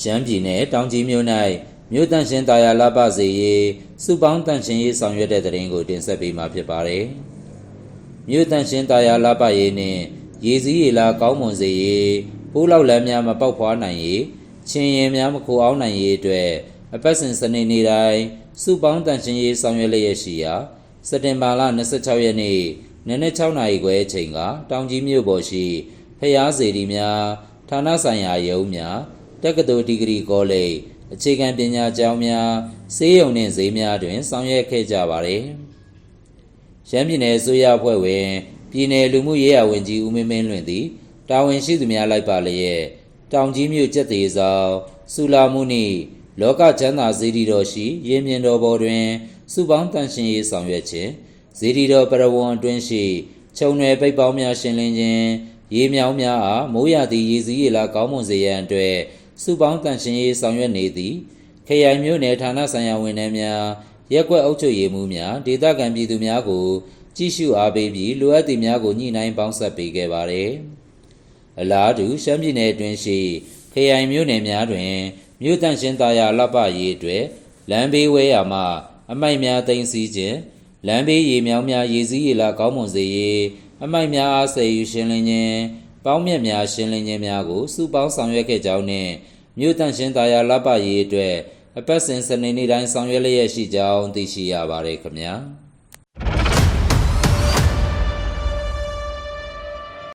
ရှမ်းပြည်နယ်တောင်ကြီးမြို့၌မြို့တန့်ရှင်တာယာလပစေရေးစုပေါင်းတန့်ရှင်ရေးဆောင်ရွက်တဲ့တဲ့ရင်ကိုတင်ဆက်ပေးမှာဖြစ်ပါတယ်။မြို့တန့်ရှင်တာယာလပရေးနှင့်ရေစည်းရေလာကောင်းမွန်စေရေးပိုးလောက်လမ်းများမပေါက်ဖွားနိုင်ရေးချင်းရင်များမခိုအောင်နိုင်ရေးအတွက်အပတ်စဉ်စနေနေ့တိုင်းစုပေါင်းတန့်ရှင်ရေးဆောင်ရွက်လျက်ရှိရာစက်တင်ဘာလ26ရက်နေ့နနက်6နာရီခွဲအချိန်ကတောင်ကြီးမြို့ပေါ်ရှိဖျားစေတီများဌာနဆိုင်ရာရုံးများ တက္ကသိုလ်ဒီဂရီကောလိပ်အခြေခံပညာကျောင်းများစေယုံနှင့်ဈေးများတွင် ဆောင်ရွက်ခဲ့ကြပါသည်။ရန်ပြည်နယ်အစိုးရအဖွဲ့ဝင်ပြည်နယ်လူမှုရေးရာဝန်ကြီးဦးမင်းမင်းလွင်သည်တာဝန်ရှိသူများလိုက်ပါလျက်တောင်ကြီးမြို့ကျက်သေးဆောင်စူလာမှုနှင့်လောကချမ်းသာဇေဒီတော်ရှိရင်းမြင်တော်ပေါ်တွင်စုပေါင်းတန်ရှင်ရေးဆောင်ရွက်ခြင်းဇေဒီတော်ပရဝံအတွင်းရှိခြုံနယ်ပိတ်ပေါင်းများရှင်းလင်းခြင်းရေမြောင်းများအားမိုးရသည့်ရေစည်းရေလာကောင်းမွန်စေရန်အတွက် စုပေါင်းတန်ရှင်ရေးဆောင်ရွက်နေသည်ခရိုင်မျိုးနယ်ဌာနဆိုင်ရာဝန်ထမ်းများရက်ကွက်အုပ်ချုပ်ရေးမှူးများဒေသခံပြည်သူများကိုကြည့်ရှုအားပေးပြီးလိုအပ်သည့်များကိုညှိနှိုင်းပေါင်းစပ်ပေးခဲ့ပါသည်အလားတူရှမ်းပြည်နယ်အတွင်းရှိခရိုင်မျိုးနယ်များတွင်မြို့တန့်ရှင်သားယာလပရေးအတွက်လမ်းဘေးဝဲရာမှအမိုက်များသိမ်းဆည်းခြင်းလမ်းဘေးရေမြောင်းများရေစည်းရေလာကောင်းမွန်စေရေးအမိုက်များအားဆယ်ယူရှင်းလင်းခြင်းပေါင်းမြတ်များရှင်းလင်းခြင်းများကိုစုပေါင်းဆောင်ရွက်ခဲ့ကြောင်းနှင့် မြို့တန့်ရှင်သားယာလပရေးအတွက်အပတ်စဉ်စနေနေ့တိုင်းဆောင်ရွက်လျက်ရှိကြောင်းသိရှိရပါတယ်ခင်ဗျာ။